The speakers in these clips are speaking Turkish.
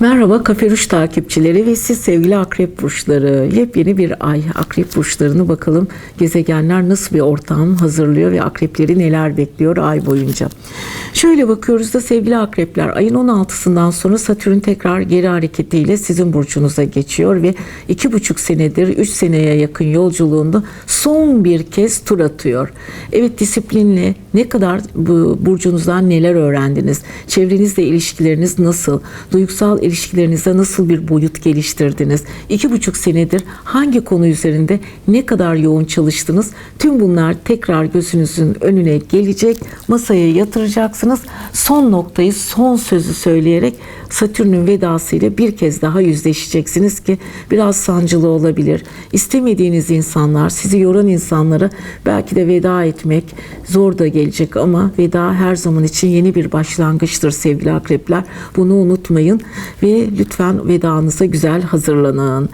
Merhaba Kaferuş takipçileri ve siz sevgili akrep burçları. Yepyeni bir ay akrep burçlarını bakalım gezegenler nasıl bir ortam hazırlıyor ve akrepleri neler bekliyor ay boyunca. Şöyle bakıyoruz da sevgili akrepler ayın 16'sından sonra Satürn tekrar geri hareketiyle sizin burcunuza geçiyor ve 2,5 senedir 3 seneye yakın yolculuğunda son bir kez tur atıyor. Evet disiplinle ne kadar bu burcunuzdan neler öğrendiniz? Çevrenizle ilişkileriniz nasıl? Duygusal ilişkilerinizde nasıl bir boyut geliştirdiniz? İki buçuk senedir hangi konu üzerinde ne kadar yoğun çalıştınız? Tüm bunlar tekrar gözünüzün önüne gelecek. Masaya yatıracaksınız. Son noktayı, son sözü söyleyerek Satürn'ün vedasıyla bir kez daha yüzleşeceksiniz ki biraz sancılı olabilir. İstemediğiniz insanlar, sizi yoran insanlara belki de veda etmek zor da gelecek ama veda her zaman için yeni bir başlangıçtır sevgili akrepler. Bunu unutmayın ve lütfen vedanıza güzel hazırlanın.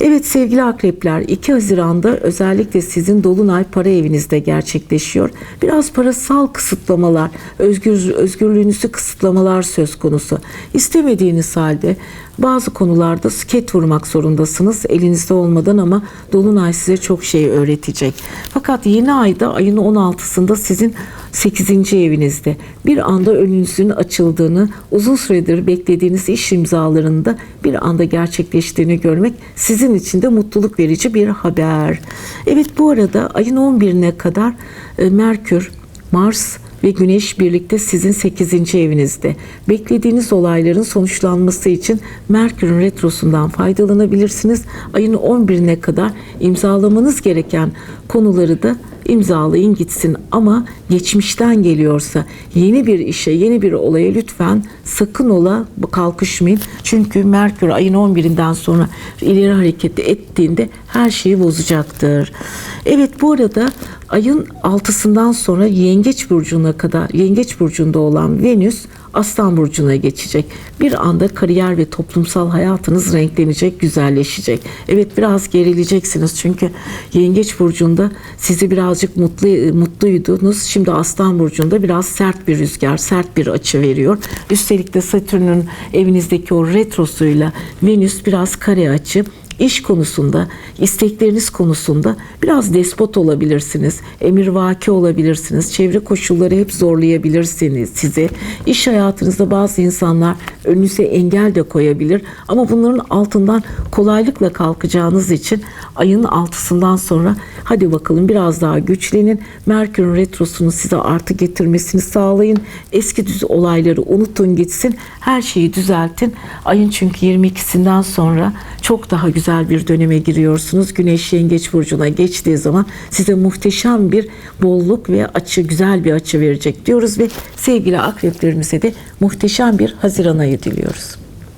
Evet sevgili akrepler 2 Haziran'da özellikle sizin Dolunay para evinizde gerçekleşiyor. Biraz parasal kısıtlamalar, özgür, özgürlüğünüzü kısıtlamalar söz konusu. İstemediğiniz halde bazı konularda sket vurmak zorundasınız elinizde olmadan ama Dolunay size çok şey öğretecek. Fakat yeni ayda ayın 16'sında sizin 8. evinizde bir anda önünüzün açıldığını, uzun süredir beklediğiniz iş imzalarında bir anda gerçekleştiğini görmek sizin için de mutluluk verici bir haber. Evet bu arada ayın 11'ine kadar e, Merkür, Mars ve Güneş birlikte sizin 8. evinizde. Beklediğiniz olayların sonuçlanması için Merkür'ün retrosundan faydalanabilirsiniz. Ayın 11'ine kadar imzalamanız gereken konuları da imzalayın gitsin ama geçmişten geliyorsa yeni bir işe yeni bir olaya lütfen sakın ola kalkışmayın. Çünkü Merkür ayın 11'inden sonra ileri hareket ettiğinde her şeyi bozacaktır. Evet bu arada ayın 6'sından sonra Yengeç burcuna kadar Yengeç burcunda olan Venüs Aslan burcuna geçecek. Bir anda kariyer ve toplumsal hayatınız renklenecek, güzelleşecek. Evet biraz gerileceksiniz çünkü Yengeç burcunda sizi birazcık mutlu mutluydunuz. Şimdi Aslan burcunda biraz sert bir rüzgar, sert bir açı veriyor. Üstelik de Satürn'ün evinizdeki o retrosuyla Venüs biraz kare açı iş konusunda, istekleriniz konusunda biraz despot olabilirsiniz. Emirvaki olabilirsiniz. Çevre koşulları hep zorlayabilirsiniz size. İş hayatınızda bazı insanlar önünüze engel de koyabilir. Ama bunların altından kolaylıkla kalkacağınız için ayın altısından sonra hadi bakalım biraz daha güçlenin. Merkür'ün retrosunu size artı getirmesini sağlayın. Eski düz olayları unutun gitsin. Her şeyi düzeltin. Ayın çünkü 22'sinden sonra çok daha güzel bir döneme giriyorsunuz. Güneş Yengeç burcuna geçtiği zaman size muhteşem bir bolluk ve açı, güzel bir açı verecek diyoruz ve sevgili akreplerimize de muhteşem bir Haziran ayı diliyoruz.